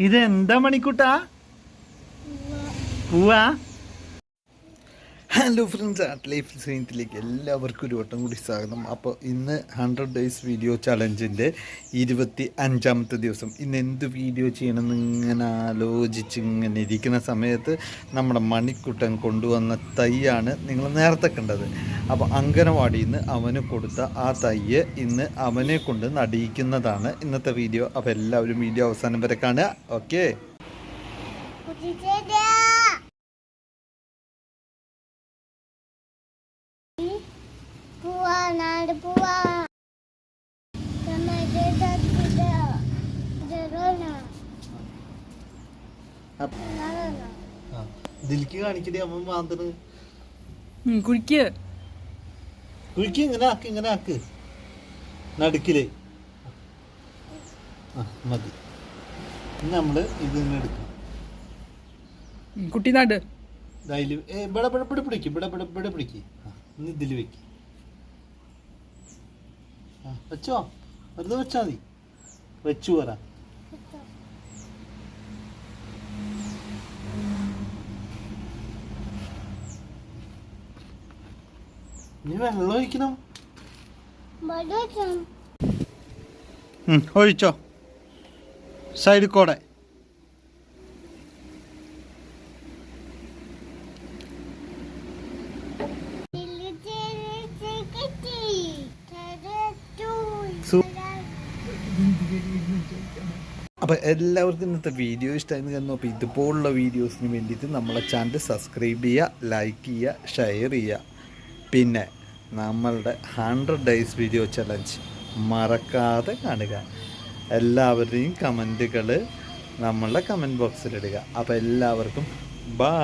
ഇത് എന്താ മണിക്കൂട്ടാ പൂവാ? ഹലോ ഫ്രണ്ട്സ് ആർട്ട് ലൈഫ് സൈൻസിലേക്ക് എല്ലാവർക്കും ഒരു വട്ടം കൂടി സ്വാഗതം. അപ്പോൾ ഇന്ന് ഹൺഡ്രഡ് ഡേയ്സ് വീഡിയോ ചലഞ്ചിന്റെ ഇരുപത്തി അഞ്ചാമത്തെ ദിവസം. ഇന്ന് എന്ത് വീഡിയോ ചെയ്യണമെന്ന് ഇങ്ങനെ ആലോചിച്ച് ഇങ്ങനെ ഇരിക്കുന്ന സമയത്ത് നമ്മുടെ മണിക്കുട്ടൻ കൊണ്ടുവന്ന തൈയാണ് നിങ്ങൾ നേരത്തെ കണ്ടത്. അപ്പോൾ അങ്കനവാടിയിൽ നിന്ന് അവന് കൊടുത്ത ആ തയ്യ് ഇന്ന് അവനെ കൊണ്ട് നടിയിക്കുന്നതാണ് ഇന്നത്തെ വീഡിയോ അപ്പോൾ എല്ലാവരും വീഡിയോ അവസാനം വരെ കാണുക. ഓക്കെ നാട് പോവാ. നമ്മുടെ തട്ടിട ജറോന നാളന ദിൽക്ക് കാണിക്കടി അമ്മ മാന്തണ് കുടിക്ക് കുഴിക്ക് ഇങ്ങനെ ആക്ക് ഇങ്ങനെ ആക്ക്. നടുക്കിൽ. ആ മതി. നമ്മൾ ഇത് ഇങ്ങനെ എടുക്കാം. കുട്ടി നാട്. ഇവിടെ പിടിക്കും ഇവിടെ ഇവിടെ ഇവിടെ പിടിക്ക്. ഇതിൽ വെക്ക്. വെച്ചോ? വെറുതെ വെച്ചാ മതി. വെച്ചു പറ വെള്ളം ഒഴിക്കണം. ഒഴിച്ചോ. സൈഡ് കൂടെ. അപ്പോൾ എല്ലാവർക്കും ഇന്നത്തെ വീഡിയോ ഇഷ്ടമായിരുന്നു കാരണം അപ്പോൾ ഇതുപോലുള്ള വീഡിയോസിന് വേണ്ടിയിട്ട് നമ്മളെ ചാനൽ സബ്സ്ക്രൈബ് ചെയ്യുക ലൈക്ക് ചെയ്യുക ഷെയർ ചെയ്യുക. പിന്നെ നമ്മളുടെ ഹൺഡ്രഡ് ഡേയ്സ് വീഡിയോ ചലഞ്ച് മറക്കാതെ കാണുക. എല്ലാവരുടെയും കമന്റുകൾ നമ്മളുടെ കമന്റ് ബോക്സിലിടുക അപ്പോൾ എല്ലാവർക്കും ബാ